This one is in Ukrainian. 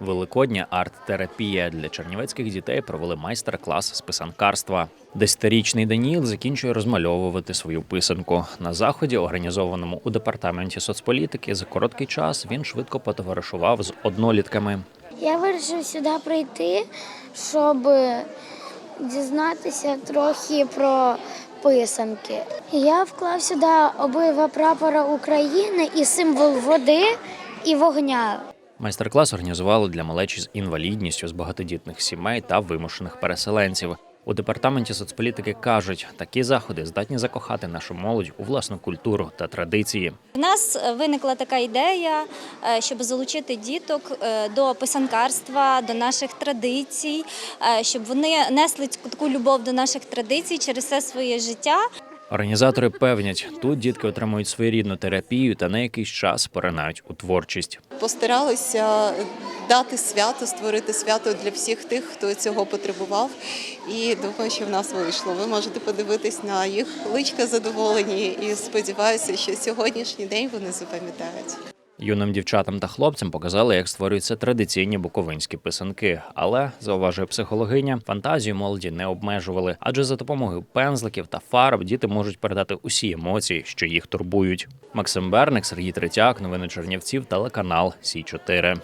Великодня арт-терапія для чернівецьких дітей провели майстер-клас з писанкарства. Десятирічний Даніл закінчує розмальовувати свою писанку. На заході, організованому у департаменті соцполітики, за короткий час він швидко потоваришував з однолітками. Я вирішив сюди прийти, щоб дізнатися трохи про писанки. Я вклав сюди обидва прапора України і символ води і вогня. Майстер-клас організували для малечі з інвалідністю з багатодітних сімей та вимушених переселенців. У департаменті соцполітики кажуть, такі заходи здатні закохати нашу молодь у власну культуру та традиції. У нас виникла така ідея, е, щоб залучити діток е, до писанкарства, до наших традицій, е, щоб вони несли таку любов до наших традицій через все своє життя. Організатори певнять, тут дітки отримують своєрідну терапію та на якийсь час поринають у творчість. Постаралися дати свято, створити свято для всіх тих, хто цього потребував. І думаю, що в нас вийшло. Ви можете подивитись на їх личка задоволені, і сподіваюся, що сьогоднішній день вони запам'ятають. Юним дівчатам та хлопцям показали, як створюються традиційні буковинські писанки. Але зауважує психологиня, фантазію молоді не обмежували, адже за допомогою пензликів та фарб діти можуть передати усі емоції, що їх турбують. Максим Берник, Сергій Третяк, новини Чернівців, телеканал Сі 4